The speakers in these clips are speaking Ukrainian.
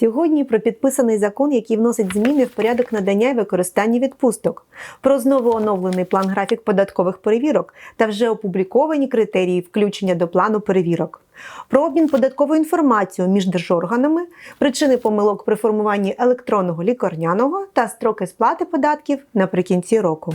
Сьогодні про підписаний закон, який вносить зміни в порядок надання і використання відпусток, про знову оновлений план графік податкових перевірок та вже опубліковані критерії включення до плану перевірок, про обмін податковою інформацією між держорганами, причини помилок при формуванні електронного лікарняного та строки сплати податків наприкінці року.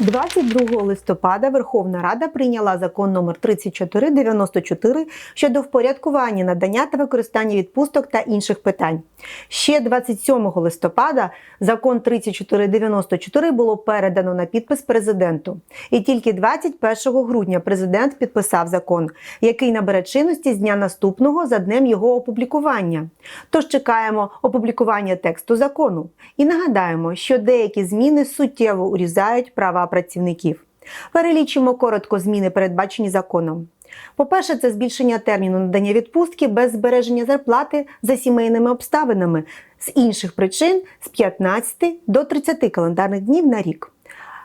22 листопада Верховна Рада прийняла закон номер 3494 щодо впорядкування надання та використання відпусток та інших питань. Ще 27 листопада закон 3494 було передано на підпис президенту. І тільки 21 грудня президент підписав закон, який набере чинності з дня наступного за днем його опублікування. Тож чекаємо опублікування тексту закону і нагадаємо, що деякі зміни суттєво урізають права працівників. Перелічимо коротко зміни, передбачені законом. По-перше, це збільшення терміну надання відпустки без збереження зарплати за сімейними обставинами з інших причин з 15 до 30 календарних днів на рік.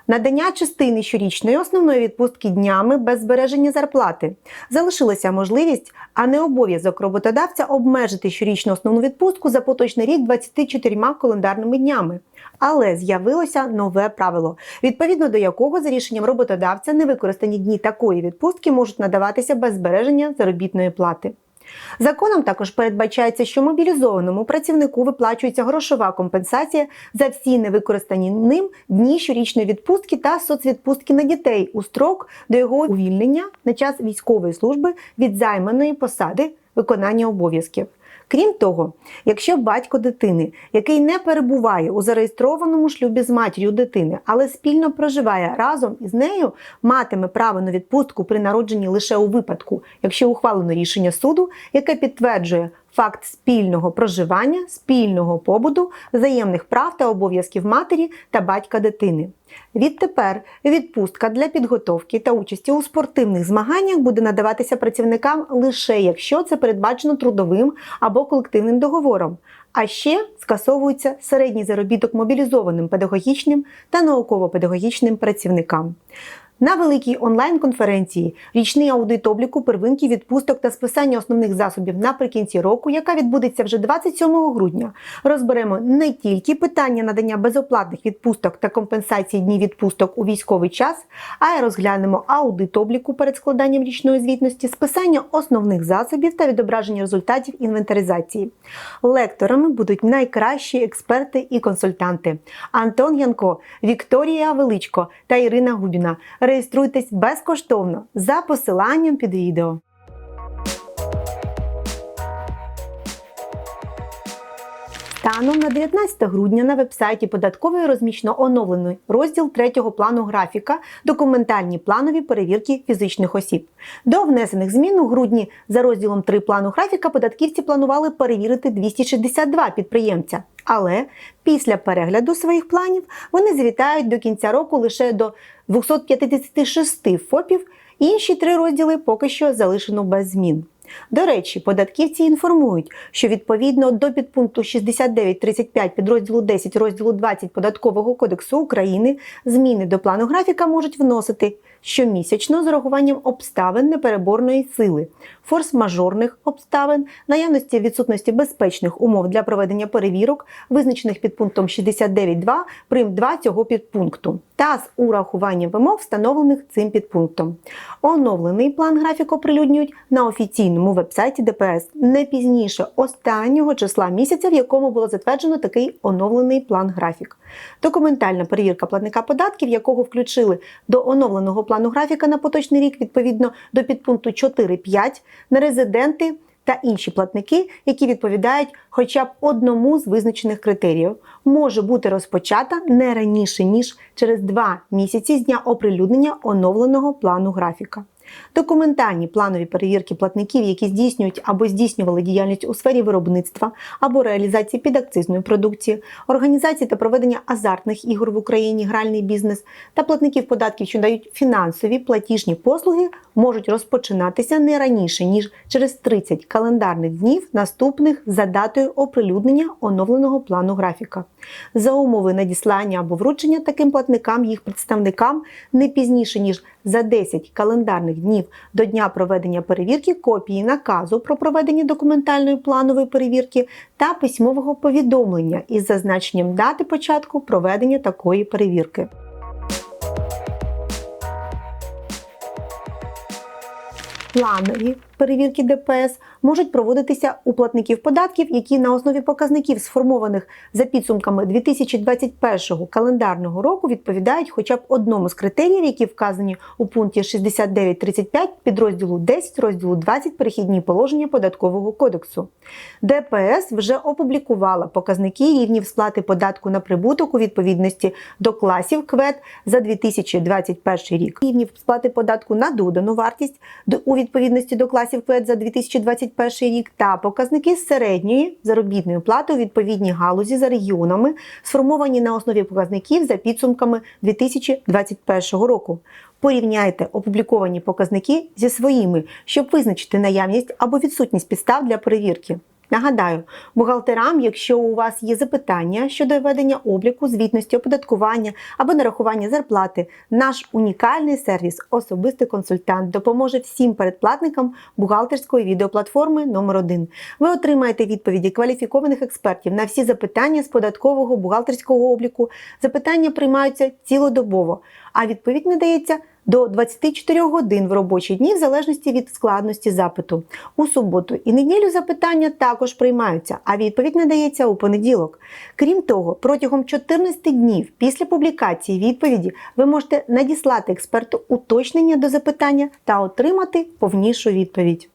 Надання частини щорічної основної відпустки днями без збереження зарплати. Залишилася можливість, а не обов'язок роботодавця обмежити щорічну основну відпустку за поточний рік 24 календарними днями. Але з'явилося нове правило, відповідно до якого за рішенням роботодавця невикористані дні такої відпустки можуть надаватися без збереження заробітної плати. Законом також передбачається, що мобілізованому працівнику виплачується грошова компенсація за всі невикористані ним дні щорічної відпустки та соцвідпустки на дітей у строк до його увільнення на час військової служби від займаної посади виконання обов'язків. Крім того, якщо батько дитини, який не перебуває у зареєстрованому шлюбі з матір'ю дитини, але спільно проживає разом із нею, матиме право на відпустку при народженні лише у випадку, якщо ухвалено рішення суду, яке підтверджує факт спільного проживання, спільного побуду, взаємних прав та обов'язків матері та батька дитини. Відтепер відпустка для підготовки та участі у спортивних змаганнях буде надаватися працівникам лише якщо це передбачено трудовим або колективним договором. А ще скасовується середній заробіток мобілізованим педагогічним та науково-педагогічним працівникам. На великій онлайн-конференції річний аудит обліку первинки відпусток та списання основних засобів наприкінці року, яка відбудеться вже 27 грудня, розберемо не тільки питання надання безоплатних відпусток та компенсації днів відпусток у військовий час, а й розглянемо аудит обліку перед складанням річної звітності, списання основних засобів та відображення результатів інвентаризації. Лекторами будуть найкращі експерти і консультанти: Антон Янко, Вікторія Величко та Ірина Губіна. Реєструйтесь безкоштовно за посиланням під відео. Станом на 19 грудня на вебсайті податкової розміщено оновлений розділ третього плану графіка документальні планові перевірки фізичних осіб. До внесених змін у грудні за розділом 3 плану графіка податківці планували перевірити 262 підприємця. Але після перегляду своїх планів вони завітають до кінця року лише до 256 ФОПів. Інші три розділи поки що залишено без змін. До речі, податківці інформують, що відповідно до підпункту 69.35 підрозділу 10 розділу 20 Податкового кодексу України зміни до плану графіка можуть вносити щомісячно з урахуванням обставин непереборної сили, форс-мажорних обставин, наявності відсутності безпечних умов для проведення перевірок, визначених підпунктом 69.2 прим 2 цього підпункту, та з урахуванням вимог, встановлених цим підпунктом. Оновлений план графік оприлюднюють на офіційному вебсайті ДПС не пізніше останнього числа місяця, в якому було затверджено такий оновлений план графік. Документальна перевірка платника податків, якого включили до оновленого плану графіка на поточний рік відповідно до підпункту 4.5 на резиденти та інші платники, які відповідають хоча б одному з визначених критеріїв, може бути розпочата не раніше ніж через два місяці з дня оприлюднення оновленого плану графіка. Документальні планові перевірки платників, які здійснюють або здійснювали діяльність у сфері виробництва або реалізації підакцизної продукції, організації та проведення азартних ігор в Україні, гральний бізнес та платників податків, що дають фінансові платіжні послуги, можуть розпочинатися не раніше ніж через 30 календарних днів, наступних за датою оприлюднення оновленого плану графіка. За умови надіслання або вручення таким платникам їх представникам не пізніше ніж за 10 календарних днів до дня проведення перевірки копії наказу про проведення документальної планової перевірки та письмового повідомлення із зазначенням дати початку проведення такої перевірки. Планові перевірки ДПС можуть проводитися у платників податків, які на основі показників, сформованих за підсумками 2021 календарного року, відповідають хоча б одному з критеріїв, які вказані у пункті 69.35 підрозділу 10 розділу 20 перехідні положення податкового кодексу. ДПС вже опублікувала показники рівнів сплати податку на прибуток у відповідності до класів КВЕД за 2021 рік. Рівнів сплати податку на додану вартість у відповідності до класів КВЕД за 2021 рік та показники середньої заробітної плати у відповідній галузі за регіонами, сформовані на основі показників за підсумками 2021 року. Порівняйте опубліковані показники зі своїми, щоб визначити наявність або відсутність підстав для перевірки. Нагадаю, бухгалтерам, якщо у вас є запитання щодо ведення обліку, звітності, оподаткування або нарахування зарплати, наш унікальний сервіс Особистий консультант допоможе всім передплатникам бухгалтерської відеоплатформи номер 1 Ви отримаєте відповіді кваліфікованих експертів на всі запитання з податкового бухгалтерського обліку. Запитання приймаються цілодобово, а відповідь надається до 24 годин в робочі дні в залежності від складності запиту. У суботу і неділю запитання також приймаються, а відповідь надається у понеділок. Крім того, протягом 14 днів після публікації відповіді ви можете надіслати експерту уточнення до запитання та отримати повнішу відповідь.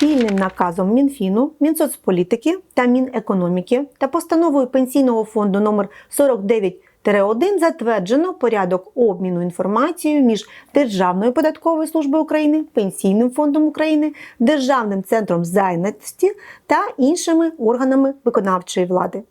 Спільним наказом Мінфіну, Мінсоцполітики та Мінекономіки та постановою Пенсійного фонду номер 49 1 затверджено порядок обміну інформацією між Державною податковою службою України, Пенсійним фондом України, Державним центром зайнятості та іншими органами виконавчої влади.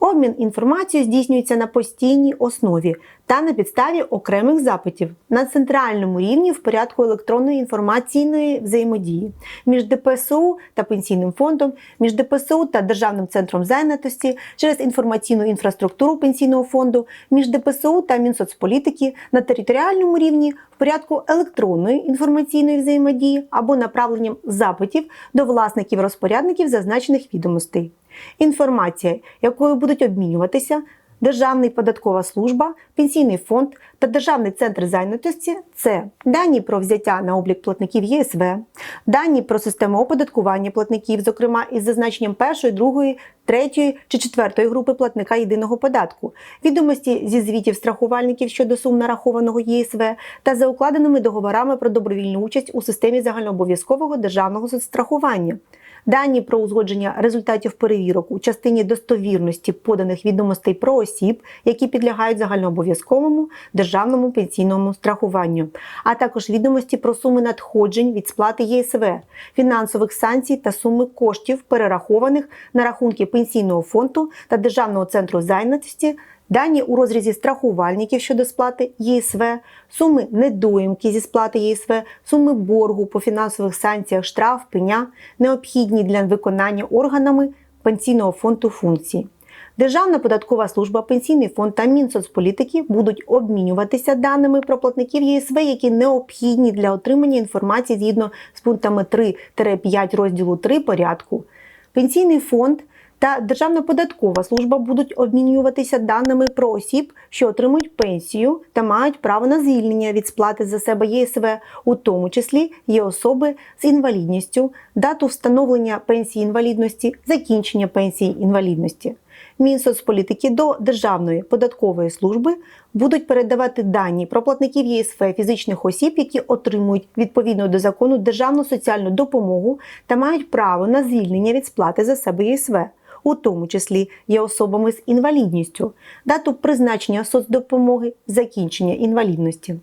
Обмін інформацією здійснюється на постійній основі та на підставі окремих запитів на центральному рівні в порядку електронної інформаційної взаємодії між ДПСУ та пенсійним фондом, між ДПСУ та Державним центром зайнятості через інформаційну інфраструктуру пенсійного фонду, між ДПСУ та Мінсоцполітики на територіальному рівні в порядку електронної інформаційної взаємодії або направленням запитів до власників розпорядників зазначених відомостей. Інформація, якою будуть обмінюватися Державна податкова служба, Пенсійний фонд та Державний центр зайнятості це дані про взяття на облік платників ЄСВ, дані про систему оподаткування платників, зокрема із зазначенням першої, другої, третьої чи четвертої групи платника єдиного податку, відомості зі звітів страхувальників щодо сум нарахованого ЄСВ та за укладеними договорами про добровільну участь у системі загальнообов'язкового державного соцстрахування. Дані про узгодження результатів перевірок у частині достовірності поданих відомостей про осіб, які підлягають загальнообов'язковому державному пенсійному страхуванню, а також відомості про суми надходжень від сплати ЄСВ, фінансових санкцій та суми коштів, перерахованих на рахунки пенсійного фонду та Державного центру зайнятості дані у розрізі страхувальників щодо сплати ЄСВ, суми недоїмки зі сплати ЄСВ, суми боргу по фінансових санкціях, штраф, пеня, необхідні для виконання органами пенсійного фонду функцій. Державна податкова служба, пенсійний фонд та Мінсоцполітики будуть обмінюватися даними про платників ЄСВ, які необхідні для отримання інформації згідно з пунктами 3-5 розділу 3 порядку. Пенсійний фонд та Державна податкова служба будуть обмінюватися даними про осіб, що отримують пенсію та мають право на звільнення від сплати за себе ЄСВ, у тому числі є особи з інвалідністю, дату встановлення пенсії інвалідності, закінчення пенсії інвалідності. Мінсоцполітики до Державної податкової служби будуть передавати дані про платників ЄСВ фізичних осіб, які отримують відповідно до закону державну соціальну допомогу та мають право на звільнення від сплати за себе ЄСВ у тому числі є особами з інвалідністю, дату призначення соцдопомоги, закінчення інвалідності.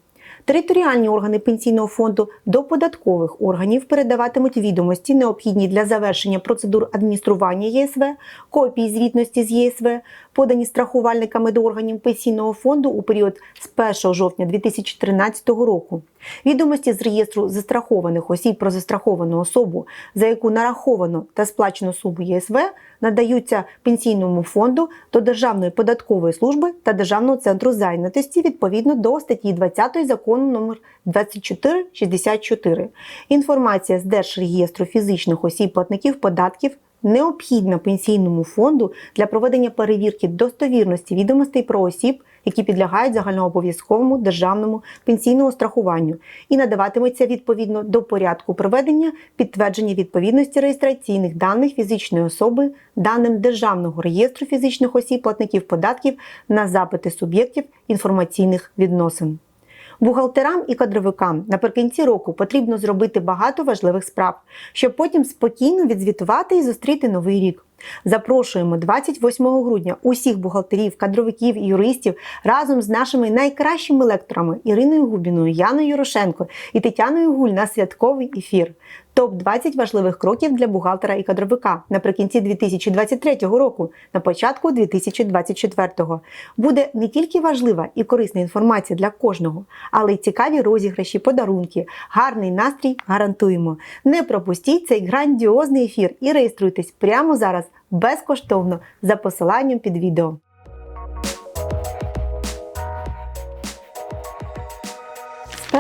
Територіальні органи пенсійного фонду до податкових органів передаватимуть відомості, необхідні для завершення процедур адміністрування ЄСВ, копії звітності з ЄСВ, подані страхувальниками до органів пенсійного фонду у період з 1 жовтня 2013 року. Відомості з реєстру застрахованих осіб про застраховану особу, за яку нараховано та сплачено суму ЄСВ, надаються пенсійному фонду до Державної податкової служби та Державного центру зайнятості відповідно до статті 20 закону номер 2464. Інформація з Держреєстру фізичних осіб платників податків необхідна пенсійному фонду для проведення перевірки достовірності відомостей про осіб, які підлягають загальнообов'язковому державному пенсійному страхуванню, і надаватиметься відповідно до порядку проведення підтвердження відповідності реєстраційних даних фізичної особи даним Державного реєстру фізичних осіб платників податків на запити суб'єктів інформаційних відносин. Бухгалтерам і кадровикам наприкінці року потрібно зробити багато важливих справ, щоб потім спокійно відзвітувати і зустріти новий рік. Запрошуємо 28 грудня усіх бухгалтерів, кадровиків і юристів разом з нашими найкращими лекторами Іриною Губіною, Яною Юрошенко і Тетяною Гуль на святковий ефір. Топ 20 важливих кроків для бухгалтера і кадровика наприкінці 2023 року, на початку 2024. Буде не тільки важлива і корисна інформація для кожного, але й цікаві розіграші, подарунки, гарний настрій гарантуємо. Не пропустіть цей грандіозний ефір і реєструйтесь прямо зараз безкоштовно за посиланням під відео.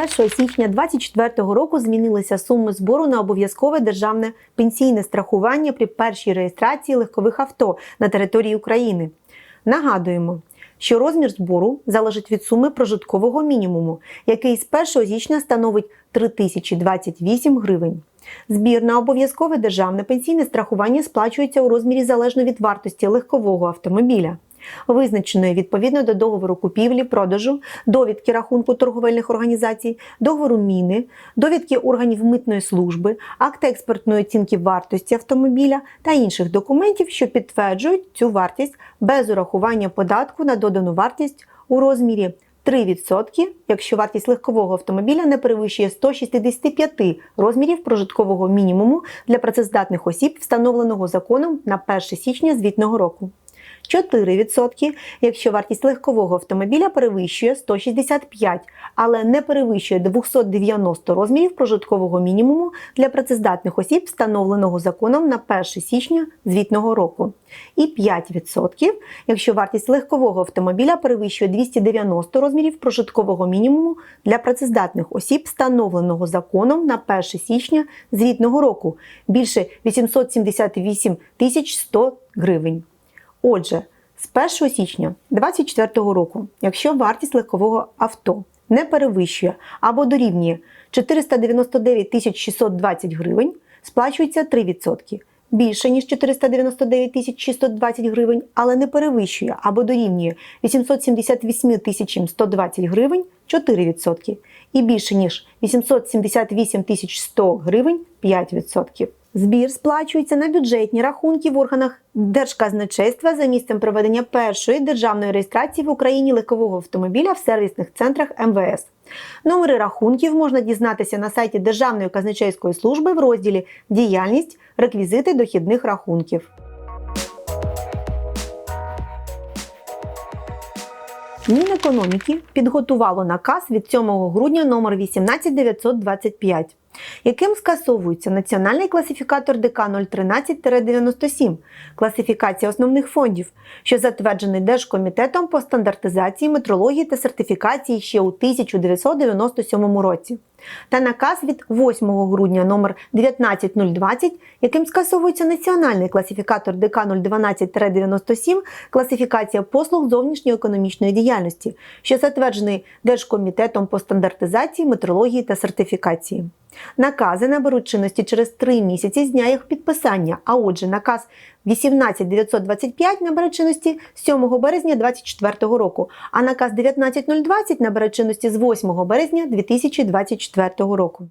1 січня 2024 року змінилися суми збору на обов'язкове державне пенсійне страхування при першій реєстрації легкових авто на території України. Нагадуємо, що розмір збору залежить від суми прожиткового мінімуму, який з 1 січня становить 3028 гривень. Збір на обов'язкове державне пенсійне страхування сплачується у розмірі залежно від вартості легкового автомобіля, визначеної відповідно до договору купівлі, продажу, довідки рахунку торговельних організацій, договору міни, довідки органів митної служби, акти експертної оцінки вартості автомобіля та інших документів, що підтверджують цю вартість без урахування податку на додану вартість у розмірі 3%, якщо вартість легкового автомобіля не перевищує 165 розмірів прожиткового мінімуму для працездатних осіб, встановленого законом на 1 січня звітного року. 4%, якщо вартість легкового автомобіля перевищує 165, але не перевищує 290 розмірів прожиткового мінімуму для працездатних осіб, встановленого законом на 1 січня звітного року. І 5%, якщо вартість легкового автомобіля перевищує 290 розмірів прожиткового мінімуму для працездатних осіб, встановленого законом на 1 січня звітного року більше 878 тисяч 100 гривень. Отже, з 1 січня 2024 року, якщо вартість легкового авто не перевищує або дорівнює 499 620 гривень, сплачується 3%. Більше ніж 499 620 гривень, але не перевищує або дорівнює 878 120 гривень 4%. І більше ніж 878 100 гривень 5%. Збір сплачується на бюджетні рахунки в органах Держказначейства за місцем проведення першої державної реєстрації в Україні легкового автомобіля в сервісних центрах МВС. Номери рахунків можна дізнатися на сайті Державної казначейської служби в розділі Діяльність, реквізити дохідних рахунків. Мінекономіки підготувало наказ від 7 грудня номер 18925 яким скасовується національний класифікатор ДК 013-97, класифікація основних фондів, що затверджений Держкомітетом по стандартизації, метрології та сертифікації ще у 1997 році. Та наказ від 8 грудня номер 19020, яким скасовується національний класифікатор ДК 012-97, класифікація послуг зовнішньої економічної діяльності, що затверджений Держкомітетом по стандартизації, метрології та сертифікації. Накази наберуть чинності через три місяці з дня їх підписання. А отже, наказ 18925 набере чинності 7 березня 2024 року, а наказ 19020 набере чинності з 8 березня 2024 року.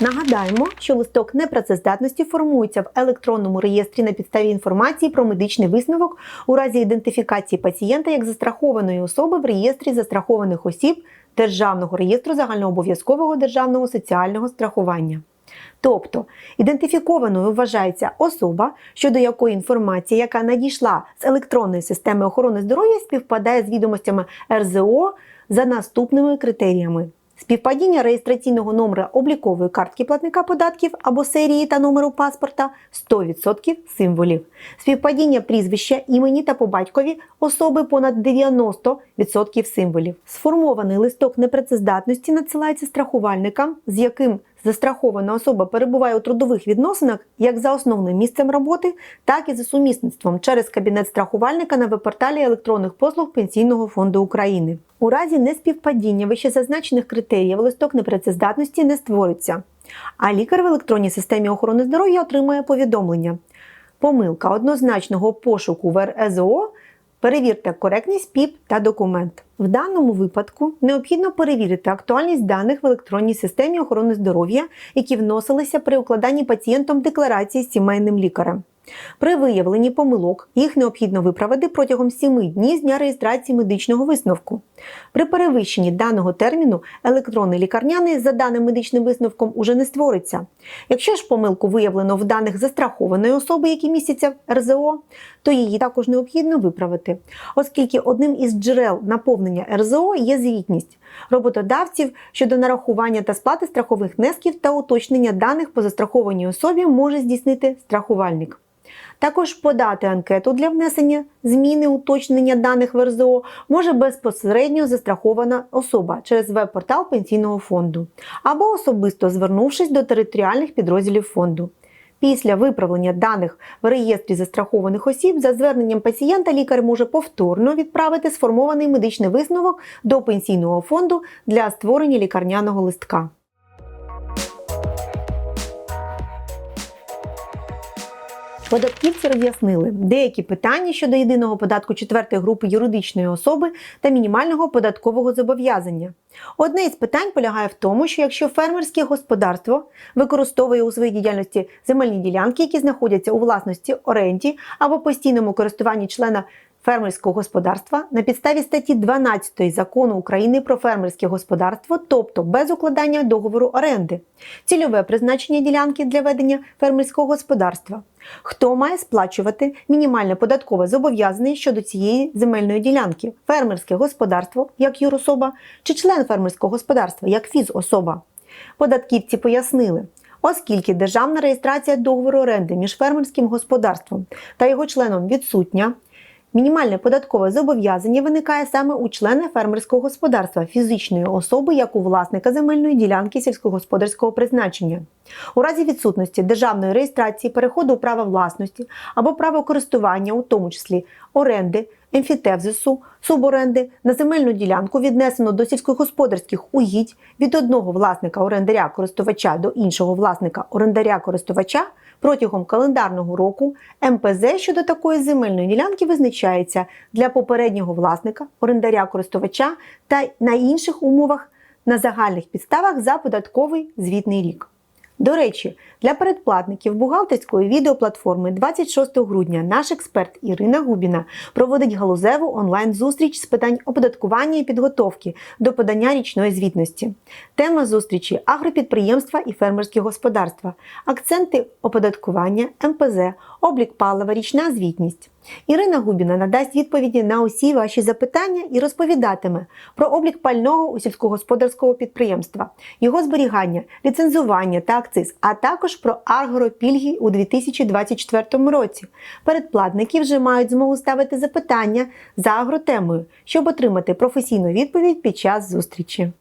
Нагадаємо, що листок непрацездатності формується в електронному реєстрі на підставі інформації про медичний висновок у разі ідентифікації пацієнта як застрахованої особи в реєстрі застрахованих осіб Державного реєстру загальнообов'язкового державного соціального страхування. Тобто ідентифікованою вважається особа, щодо якої інформація, яка надійшла з електронної системи охорони здоров'я, співпадає з відомостями РЗО за наступними критеріями. Співпадіння реєстраційного номера облікової картки платника податків або серії та номеру паспорта 100% символів. Співпадіння прізвища, імені та по батькові особи понад 90% символів. Сформований листок непрацездатності надсилається страхувальникам, з яким застрахована особа перебуває у трудових відносинах як за основним місцем роботи, так і за сумісництвом через кабінет страхувальника на веб-порталі електронних послуг Пенсійного фонду України. У разі неспівпадіння вищезазначених критеріїв листок непрацездатності не створиться, а лікар в електронній системі охорони здоров'я отримує повідомлення. Помилка однозначного пошуку в РЕЗО Перевірте коректність ПІП та документ. В даному випадку необхідно перевірити актуальність даних в електронній системі охорони здоров'я, які вносилися при укладанні пацієнтом декларації з сімейним лікарем. При виявленні помилок їх необхідно виправити протягом 7 днів з дня реєстрації медичного висновку. При перевищенні даного терміну електронний лікарняний за даним медичним висновком уже не створиться. Якщо ж помилку виявлено в даних застрахованої особи, які містяться РЗО, то її також необхідно виправити, оскільки одним із джерел наповнення РЗО є звітність роботодавців щодо нарахування та сплати страхових внесків та уточнення даних по застрахованій особі може здійснити страхувальник. Також подати анкету для внесення зміни уточнення даних в РЗО може безпосередньо застрахована особа через веб-портал пенсійного фонду або особисто звернувшись до територіальних підрозділів фонду. Після виправлення даних в реєстрі застрахованих осіб за зверненням пацієнта лікар може повторно відправити сформований медичний висновок до пенсійного фонду для створення лікарняного листка. Податківці роз'яснили деякі питання щодо єдиного податку четвертої групи юридичної особи та мінімального податкового зобов'язання. Одне із питань полягає в тому, що якщо фермерське господарство використовує у своїй діяльності земельні ділянки, які знаходяться у власності оренді або постійному користуванні члена фермерського господарства на підставі статті 12 закону України про фермерське господарство, тобто без укладання договору оренди, цільове призначення ділянки для ведення фермерського господарства. Хто має сплачувати мінімальне податкове зобов'язання щодо цієї земельної ділянки? Фермерське господарство як юрособа чи член фермерського господарства як фізособа? Податківці пояснили. Оскільки державна реєстрація договору оренди між фермерським господарством та його членом відсутня, Мінімальне податкове зобов'язання виникає саме у члена фермерського господарства фізичної особи як у власника земельної ділянки сільськогосподарського призначення. У разі відсутності державної реєстрації переходу у право власності або право користування, у тому числі оренди, емфітевзису, суборенди на земельну ділянку віднесено до сільськогосподарських угідь від одного власника орендаря користувача до іншого власника орендаря користувача протягом календарного року МПЗ щодо такої земельної ділянки визначається для попереднього власника, орендаря користувача та на інших умовах на загальних підставах за податковий звітний рік. До речі, для передплатників бухгалтерської відеоплатформи 26 грудня наш експерт Ірина Губіна проводить галузеву онлайн-зустріч з питань оподаткування і підготовки до подання річної звітності. Тема зустрічі агропідприємства і фермерські господарства, акценти оподаткування, МПЗ, облік палива, річна звітність. Ірина Губіна надасть відповіді на усі ваші запитання і розповідатиме про облік пального у сільськогосподарського підприємства, його зберігання, ліцензування та акциз, а також про агропільги у 2024 році. Передплатники вже мають змогу ставити запитання за агротемою, щоб отримати професійну відповідь під час зустрічі.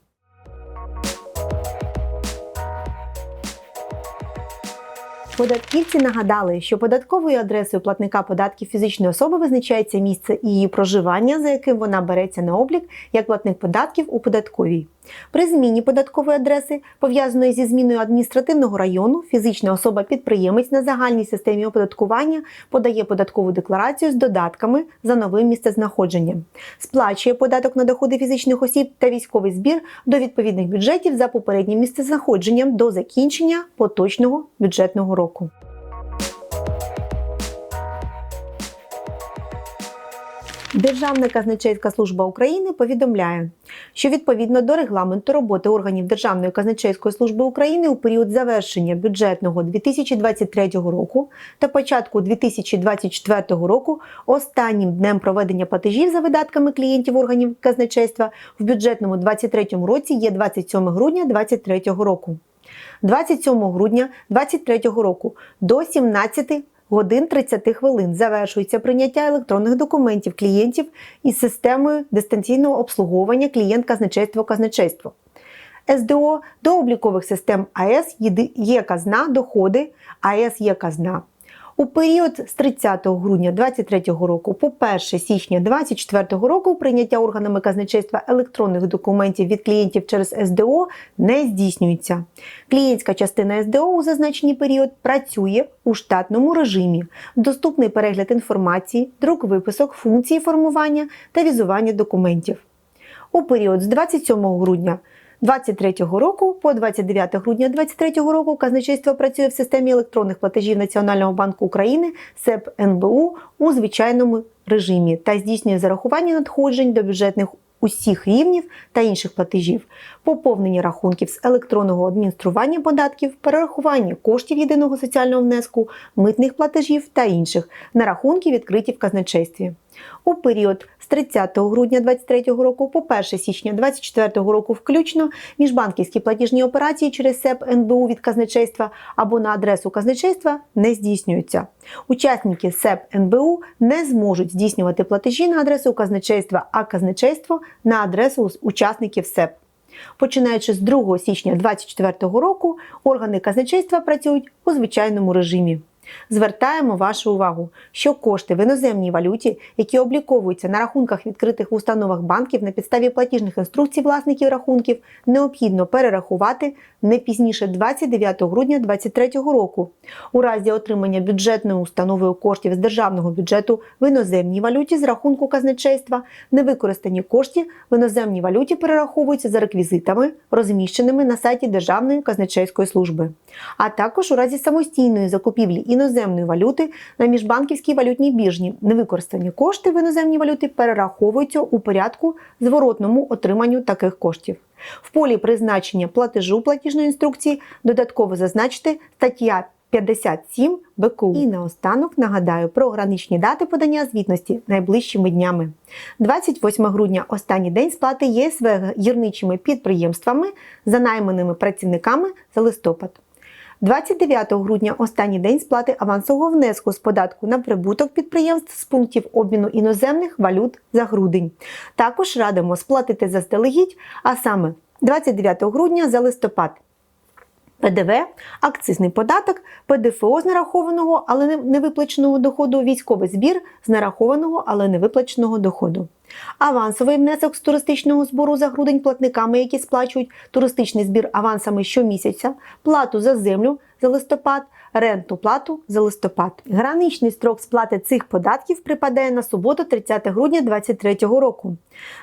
Податківці нагадали, що податковою адресою платника податків фізичної особи визначається місце її проживання, за яким вона береться на облік як платник податків у податковій. При зміні податкової адреси, пов'язаної зі зміною адміністративного району, фізична особа-підприємець на загальній системі оподаткування подає податкову декларацію з додатками за новим місцезнаходженням, сплачує податок на доходи фізичних осіб та військовий збір до відповідних бюджетів за попереднім місцезнаходженням до закінчення поточного бюджетного року. Державна казначейська служба України повідомляє, що відповідно до регламенту роботи органів Державної казначейської служби України у період завершення бюджетного 2023 року та початку 2024 року останнім днем проведення платежів за видатками клієнтів органів казначейства в бюджетному 2023 році є 27 грудня 2023 року. 27 грудня 2023 року до 17 годин 30 хвилин завершується прийняття електронних документів клієнтів із системою дистанційного обслуговування клієнт казначейство казначейство. СДО до облікових систем АЕС є казна, доходи АЕС є казна. У період з 30 грудня 2023 року по 1 січня 2024 року прийняття органами казначейства електронних документів від клієнтів через СДО не здійснюється. Клієнтська частина СДО у зазначеній період працює у штатному режимі. Доступний перегляд інформації, друк виписок, функції формування та візування документів. У період з 27 грудня 2023 року по 29 грудня 2023 року казначейство працює в системі електронних платежів Національного банку України СЕП НБУ у звичайному режимі та здійснює зарахування надходжень до бюджетних усіх рівнів та інших платежів, поповнення рахунків з електронного адміністрування податків, перерахування коштів єдиного соціального внеску, митних платежів та інших на рахунки відкриті в казначействі. У період з 30 грудня 2023 року по 1 січня 2024 року включно міжбанківські платіжні операції через СЕП НБУ від казначейства або на адресу казначейства не здійснюються. Учасники СЕП НБУ не зможуть здійснювати платежі на адресу казначейства, а казначейство на адресу учасників СЕП. Починаючи з 2 січня 2024 року, органи казначейства працюють у звичайному режимі. Звертаємо вашу увагу, що кошти в іноземній валюті, які обліковуються на рахунках відкритих в установах банків на підставі платіжних інструкцій власників рахунків, необхідно перерахувати не пізніше 29 грудня 2023 року. У разі отримання бюджетною установою коштів з державного бюджету в іноземній валюті з рахунку казначейства, невикористані кошти в іноземній валюті перераховуються за реквізитами, розміщеними на сайті Державної казначейської служби, а також у разі самостійної закупівлі іноземної валюти на міжбанківській валютній біржі невикористані кошти в іноземній валюті перераховуються у порядку зворотному отриманню таких коштів. В полі призначення платежу платіжної інструкції додатково зазначити стаття 57 БКУ. І наостанок нагадаю про граничні дати подання звітності найближчими днями. 28 грудня останній день сплати ЄСВ гірничими підприємствами за найманими працівниками за листопад. 29 грудня останній день сплати авансового внеску з податку на прибуток підприємств з пунктів обміну іноземних валют за грудень. Також радимо сплатити заздалегідь, а саме 29 грудня за листопад. ПДВ, акцизний податок, ПДФО з нарахованого, але не- невиплаченого доходу, військовий збір з нарахованого, але невиплаченого доходу. Авансовий внесок з туристичного збору за грудень платниками, які сплачують туристичний збір авансами щомісяця, плату за землю за листопад, рентну плату за листопад. Граничний строк сплати цих податків припадає на суботу 30 грудня 2023 року.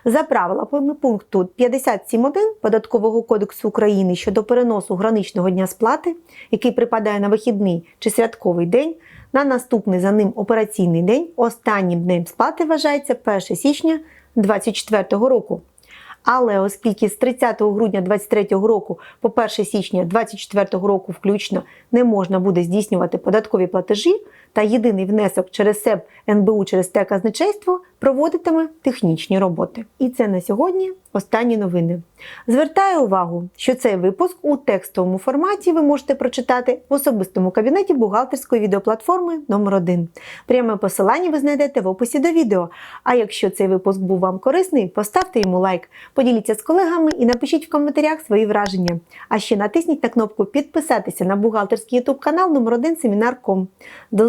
За правилами пункту 57.1 Податкового кодексу України щодо переносу граничного дня сплати, який припадає на вихідний чи святковий день, на наступний за ним операційний день останнім днем сплати вважається 1 січня 2024 року. Але оскільки з 30 грудня 2023 року по 1 січня 2024 року включно не можна буде здійснювати податкові платежі, та єдиний внесок через СЕП НБУ через те казначейство проводитиме технічні роботи. І це на сьогодні останні новини. Звертаю увагу, що цей випуск у текстовому форматі ви можете прочитати в особистому кабінеті бухгалтерської відеоплатформи номер 1 Пряме посилання ви знайдете в описі до відео. А якщо цей випуск був вам корисний, поставте йому лайк, поділіться з колегами і напишіть в коментарях свої враження. А ще натисніть на кнопку підписатися на бухгалтерський YouTube канал номер 1 Семінар.ком. До